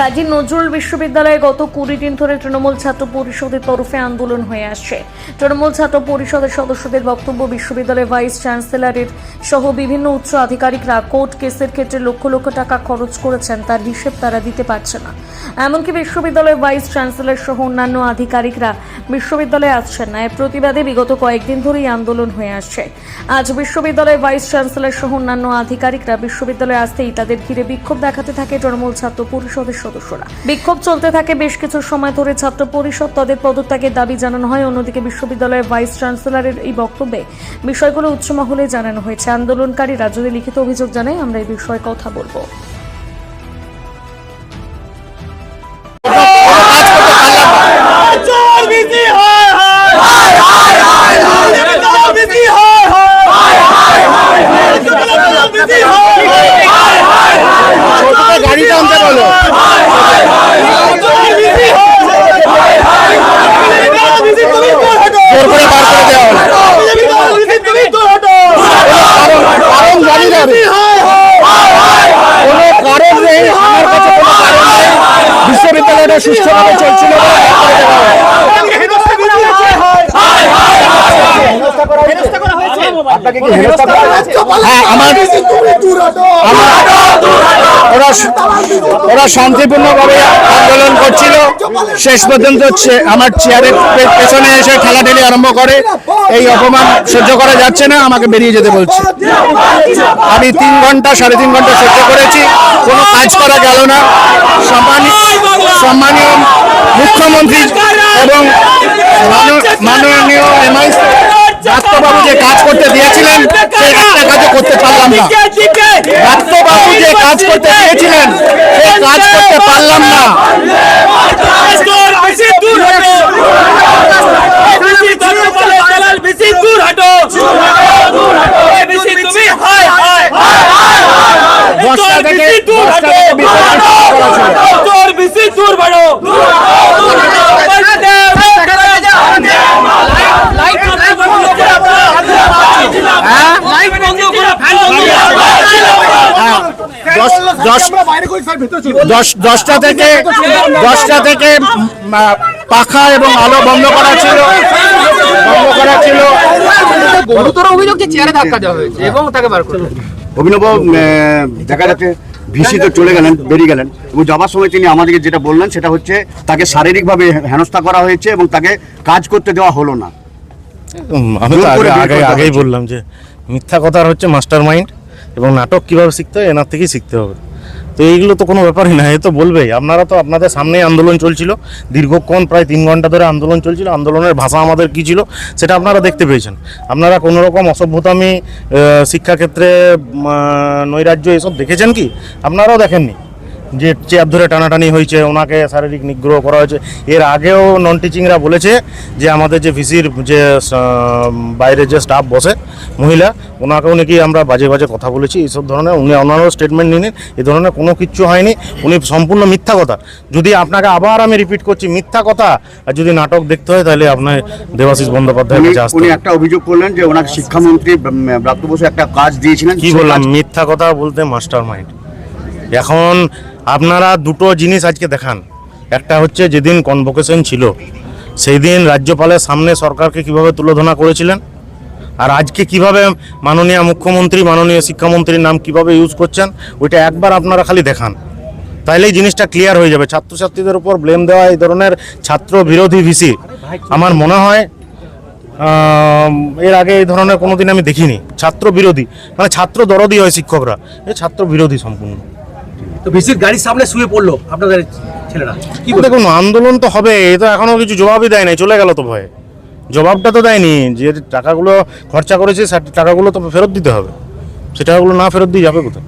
কাজী নজরুল বিশ্ববিদ্যালয়ে গত কুড়ি দিন ধরে তৃণমূল ছাত্র পরিষদের তরফে আন্দোলন হয়ে আসছে। তৃণমূল ছাত্র পরিষদের সদস্যদের বক্তব্য বিশ্ববিদ্যালয়ের ভাইস চ্যান্সেলরের সহ বিভিন্ন উচ্চ আধিকারিকরা কোর্ট কেসের ক্ষেত্রে লক্ষ লক্ষ টাকা খরচ করেছেন, তার হিসেব তারা দিতে পারছে না। এমনকি বিশ্ববিদ্যালয়ের ভাইস চ্যান্সেলর সহ অন্যান্য আধিকারিকরা বিশ্ববিদ্যালয়ে আসছেন না। এর প্রতিবাদে বিগত কয়েকদিন ধরেই আন্দোলন হয়ে আসছে। আজ বিশ্ববিদ্যালয়ের ভাইস চ্যান্সেলর সহ অন্যান্য আধিকারিকরা বিশ্ববিদ্যালয়ে আসতেই তাদের ঘিরে বিক্ষোভ দেখাতে থাকে তৃণমূল ছাত্র পরিষদের সদস্যরা। বিক্ষোভ চলতে থাকে বেশ কিছু সময় ধরে ছাত্র পরিষদ তাদের পদত্যাগের দাবি জানানো হয়। অন্যদিকে বিশ্ববিদ্যালয়ের ভাইস চ্যান্সেলরের এই বক্তব্যে বিষয়গুলো উচ্চ মহলে জানানো হয়েছে। আন্দোলনকারীরা যদি লিখিত অভিযোগ জানায়, আমরা এই বিষয়ে কথা বলব। হ্যাঁ সুষ্ঠুভাবে চলছিল ওরা শান্তিপূর্ণভাবে আন্দোলন করছিল। শেষ পর্যন্ত আমার চেয়ারের পেছনে এসে ঠেলাঠেলি আরম্ভ করে। এই অপমান সহ্য করা যাচ্ছে না আমাকে বেরিয়ে যেতে বলছে। আমি তিন ঘণ্টা সাড়ে তিন ঘণ্টা সহ্য করেছি কোনো কাজ করা গেল না। সম্মানীয় সম্মানীয় মুখ্যমন্ত্রী এবং মাননীয়- মাননীয় এমআই ডাক্তারবাবু যে কাজ করতে দিয়েছিলেন সেই একটা কাজও করতে পারলাম না। কাজ করতে দিয়েছিলেন সেই কাজ করতে পারলাম না চোর বেশি দূর হটো বেশি দূর বলে দালাল বেশি দূর হটো বেশি তুমি হায় হায় দশটা থেকে দূর দশটা হটো থেকে বিপরীত করা ছিল। চোর বেশি দূর বাড়ো হ্যাঁ হ্যাঁ দশ দশ দশ দশটা থেকে দশটা থেকে পাখা এবং আলো বন্ধ করা ছিল। বন্ধ করা ছিল। গুরুতর অভিযোগ যে চেয়ারে ধাক্কা দেওয়া হয়েছে এবং তাকে বার করে অভিনব দেখা যাচ্ছে ভিসি তো চলে গেলেন বেরিয়ে গেলেন। এবং যাবার সময় তিনি আমাদেরকে যেটা বললেন সেটা হচ্ছে তাকে শারীরিকভাবে হেনস্থা করা হয়েছে এবং তাকে কাজ করতে দেওয়া হলো না। আমি তো আগে আগে আগেই বললাম যে মিথ্যা কথার হচ্ছে মাস্টার মাইন্ড এবং নাটক কীভাবে শিখতে হয় এনার থেকেই শিখতে হবে। তো এইগুলো তো কোনো ব্যাপারই না, এ তো বলবেই। আপনারা তো আপনাদের সামনেই আন্দোলন চলছিল, দীর্ঘক্ষণ প্রায় তিন ঘণ্টা ধরে আন্দোলন চলছিল, আন্দোলনের ভাষা আমাদের কী ছিল সেটা আপনারা দেখতে পেয়েছেন। আপনারা কোনো রকম অসভ্যতামি শিক্ষাক্ষেত্রে নৈরাজ্য এসব দেখেছেন কি? আপনারাও দেখেননি। যে চেয়ার ধরে টানাটানি হয়েছে ওনাকে শারীরিক নিগ্রহ করা হয়েছে। এর আগেও নন টিচিংরা বলেছে যে আমাদের যে ভিসির যে বাইরে যে স্টাফ বসে মহিলা ওনাকেও নাকি আমরা বাজে বাজে কথা বলেছি এইসব ধরনের উনি ওনারও স্টেটমেন্ট নিন এ ধরনের কোনো কিচ্ছু হয়নি উনি সম্পূর্ণ মিথ্যা কথা। যদি আপনাকে আবার আমি রিপিট করছি মিথ্যা কথা আর যদি নাটক দেখতে হয় তাহলে আপনার দেবাশিস বন্দ্যোপাধ্যায় উনি। একটা অভিযোগ করলেন যে ওনাকে শিক্ষামন্ত্রী ব্রাত্য বসু একটা কাজ দিয়েছিলেন কি বললাম মিথ্যা কথা বলতে মাস্টার মাইন্ড এখন আপনারা দুটো জিনিস আজকে দেখান। একটা হচ্ছে যেদিন কনভোকেশন ছিল সেই দিন রাজ্যপালের সামনে সরকারকে কীভাবে তুলোধনা করেছিলেন, আর আজকে কীভাবে মাননীয় মুখ্যমন্ত্রী, মাননীয় শিক্ষামন্ত্রীর নাম কীভাবে ইউজ করছেন, ওইটা একবার আপনারা খালি দেখান। তাহলেই জিনিসটা ক্লিয়ার হয়ে যাবে। ছাত্রছাত্রীদের উপর ব্লেম দেওয়া এই ধরনের ছাত্র বিরোধী ভিসি আমার মনে হয় এর আগে এই ধরনের কোনোদিন আমি দেখিনি। ছাত্র বিরোধী মানে ছাত্র দরদি হয় শিক্ষকরা। এ ছাত্র বিরোধী সম্পূর্ণ। তো ভিসির গাড়ির সামনে শুয়ে পড়ল আপনাদের ছেলেরা। কি? দেখুন, আন্দোলন তো হবে, এ তো এখনও কিছু জবাবই দেয় নাই, চলে গেল তো ভয়ে। জবাবটা তো দেয়নি, যে টাকাগুলো খরচা করেছে, সে টাকাগুলো তো ফেরত দিতে হবে। সে টাকাগুলো না ফেরত দিয়ে যাবে কোথায়?